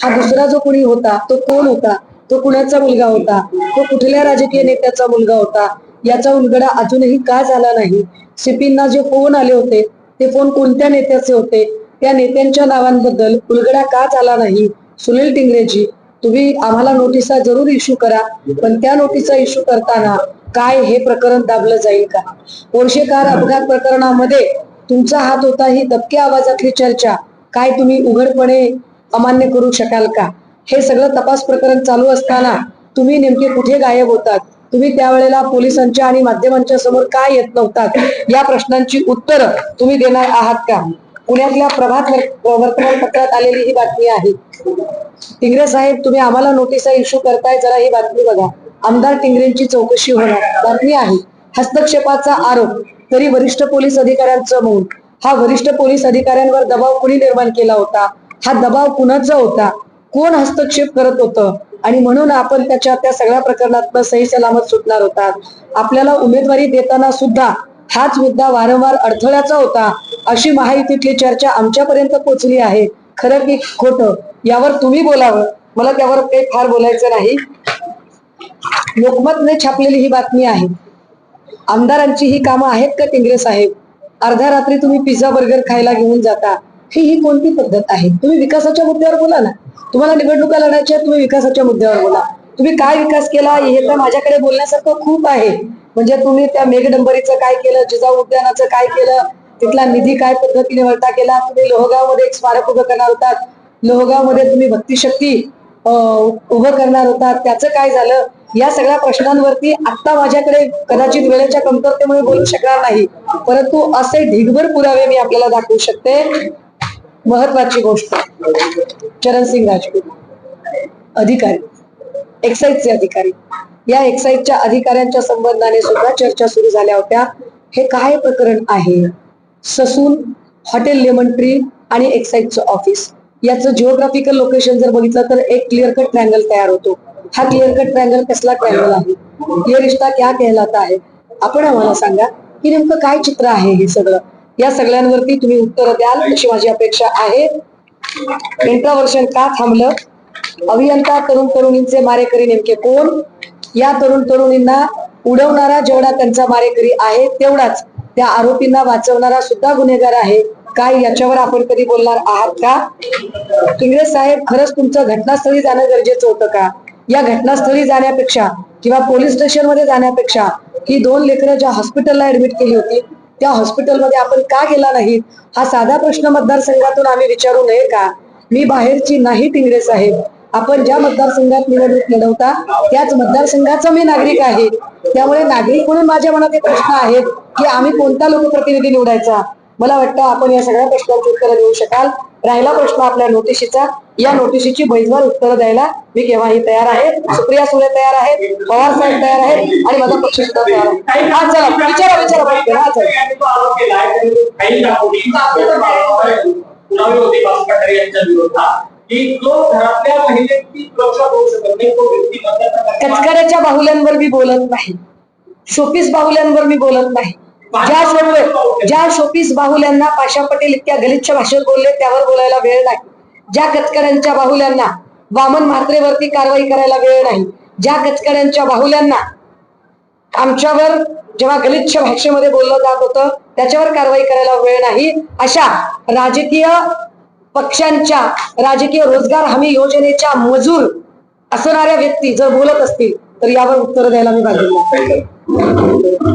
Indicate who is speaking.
Speaker 1: हा दुसरा जो कोणी होता तो कोण होता? तो कुणाचा मुलगा होता? तो कुठल्या राजकीय नेत्याचा मुलगा होता? याचा उलगडा अजूनही का झाला नाही? सिपींना जे फोन आले होते ते फोन कोणत्या नेत्याचे होते? त्या नेत्यांच्या नावांबद्दल उलगडा का झाला नाही? सुनील टिंगरेजी तुम्ही आम्हाला नोटिसा जरूर इश्यू करा पण त्या नोटिसा इश्यू करताना काय हे प्रकरण दाबलं जाईल का? पोर्शेकार अपघात प्रकरणामध्ये तुमचा हात होता ही दबक्या आवाजातली चर्चा. काय तुम्ही उघडपणे अमान्य करू शकाल का? हे सगळं तपास प्रकरण चालू असताना तुम्ही नेमके कुठे गायब होतात? तुम्ही त्यावेळेला पोलिसांच्या आणि माध्यमांच्या समोर काय येत नव्हतात? या प्रश्नांची उत्तरं तुम्ही देणार आहात का? पुण्यातल्या प्रभात वर्तमानपत्रात आलेली ही बातमी आहे. टिंगरे साहेब तुम्ही आम्हाला नोटिसा इश्यू करताय जरा ही बातमी बघा. आमदार टिंगरेंची चौकशी होणार. बातमी आहे हस्तक्षेपाचा आरोप तरी वरिष्ठ पोलीस अधिकाऱ्यांचं मौन. हा वरिष्ठ पोलीस अधिकाऱ्यांवर दबाव कुणी निर्माण केला होता? हा दबाव कुणाचा होता? कोण हस्तक्षेप करत होतं? आणि म्हणून आपण त्याच्या त्या सगळ्या प्रकरणात सही सलामत सुटणार होता. आपल्याला उमेदवारी देताना सुद्धा हाच मुद्दा वारंवार अडथळ्याचा होता अशी महायुतीतली चर्चा आमच्यापर्यंत पोहोचली आहे. खरं की खोट? यावर तुम्ही बोलावं. मला त्यावर काही फार बोलायचं नाही. लोकमतने छापलेली ही बातमी आहे. आमदारांची ही कामं आहेत का टिंगरे साहेब? अर्ध्या रात्री तुम्ही पिझ्झा बर्गर खायला घेऊन जाता. ही ही कोणती पद्धत आहे? तुम्ही विकासाच्या मुद्द्यावर बोला ना. तुम्हाला निवडणुका लढायच्या तुम्ही विकासाच्या मुद्द्यावर बोला. तुम्ही काय विकास केला हे तर माझ्याकडे बोलण्यासारखं खूप आहे. म्हणजे तुम्ही त्या मेघडंबरीचं काय केलं जिजाऊ उद्यानाचं काय केलं तिथला निधी काय पद्धतीने वळता केला तुम्ही लोहगावमध्ये एक स्मारक उभं करणार होतात. लोहगावमध्ये तुम्ही भक्तिशक्ती उभं करणार होता त्याचं काय झालं? या सगळ्या प्रश्नांवरती आता माझ्याकडे कदाचित वेळेच्या कमतरतेमुळे बोलू शकणार नाही. परंतु असे ढिगभर पुरावे मी आपल्याला दाखवू शकते. महत्वाची गोष्ट. चरणसिंग राजपूत. अधिकारी. एक्साईजचे अधिकारी. या एक्साईजच्या अधिकाऱ्यांच्या संबंधाने सुद्धा चर्चा सुरू झाल्या होत्या. हे काय प्रकरण आहे? ससून हॉटेल लेमन ट्री आणि एक्साईजचं ऑफिस याचं जिओग्राफिकल लोकेशन जर बघितलं तर एक क्लिअर कट ट्रँगल तयार होतो. हा क्लिअर कट ट्रँगल कसला ट्रँगल आहे? ये रिश्ता क्या कहलाता आहे आपण आम्हाला सांगा की नेमकं काय चित्र आहे हे सगळं? या सगळ्यांवरती तुम्ही उत्तर द्याल अशी माझी अपेक्षा आहे. इंट्रावर्शन का थांबलं? अभियंता तरुण तरुणींचे मारेकरी नेमके कोण? या तरुण तरुणींना उडवणारा जेवढा त्यांचा मारेकरी आहे तेवढाच त्या आरोपींना वाचवणारा सुद्धा गुन्हेगार आहे. काय याच्यावर आपण कधी बोलणार आहात का? इंग्रज साहेब खरंच तुमचं घटनास्थळी जाणं गरजेचं होतं का? या घटनास्थळी जाण्यापेक्षा किंवा पोलीस स्टेशनमध्ये जाण्यापेक्षा ही दोन लेकरं ज्या हॉस्पिटलला ऍडमिट केली होती त्या हॉस्पिटलमध्ये आपण का गेला नाही? हा साधा प्रश्न मतदारसंघातून आम्ही विचारू नये का? मी बाहेरची नाही टिंगरे साहेब. आपण ज्या मतदारसंघात निवडणूक लढवता त्याच मतदारसंघाचा मी नागरिक आहे. त्यामुळे नागरिक म्हणून माझ्या मनात एक प्रश्न आहेत की आम्ही कोणता लोकप्रतिनिधी निवडायचा? मला वाटतं आपण या सगळ्या प्रश्नांची उत्तरं देऊ शकाल. राहिला प्रश्न आपल्या नोटिशीचा. या नोटिशीची बैजवार उत्तरं द्यायला मी केव्हाही तयार आहे. सुप्रिया सुरे तयार आहेत पवार साहेब तयार आहेत आणि माझा पक्ष सुद्धा तयार आहे. हा चला विचारा विचारा पटकन, हा चला. कचकऱ्याच्या बाहुल्यांवर मी बोलत नाही. शोपीस बाहुल्यांवर मी बोलत नाही. ज्या शोप ज्या शोपीस बाहुल्यांना पाशा पटेल इतक्या गलिच्छ भाषेत बोलले त्यावर बोलायला वेळ नाही. ज्या कचकड्यांच्या बाहुल्यांना वामन म्हात्रेवरती कारवाई करायला वेळ नाही ज्या कचकड्यांच्या बाहुल्यांना आमच्यावर जेव्हा गलिच्छ भाषेमध्ये बोललं जात होतं त्याच्यावर कारवाई करायला वेळ नाही अशा राजकीय पक्षांच्या राजकीय रोजगार हमी योजनेच्या मजूर असणाऱ्या व्यक्ती जर बोलत असतील तर यावर उत्तर द्यायला मी बाजूला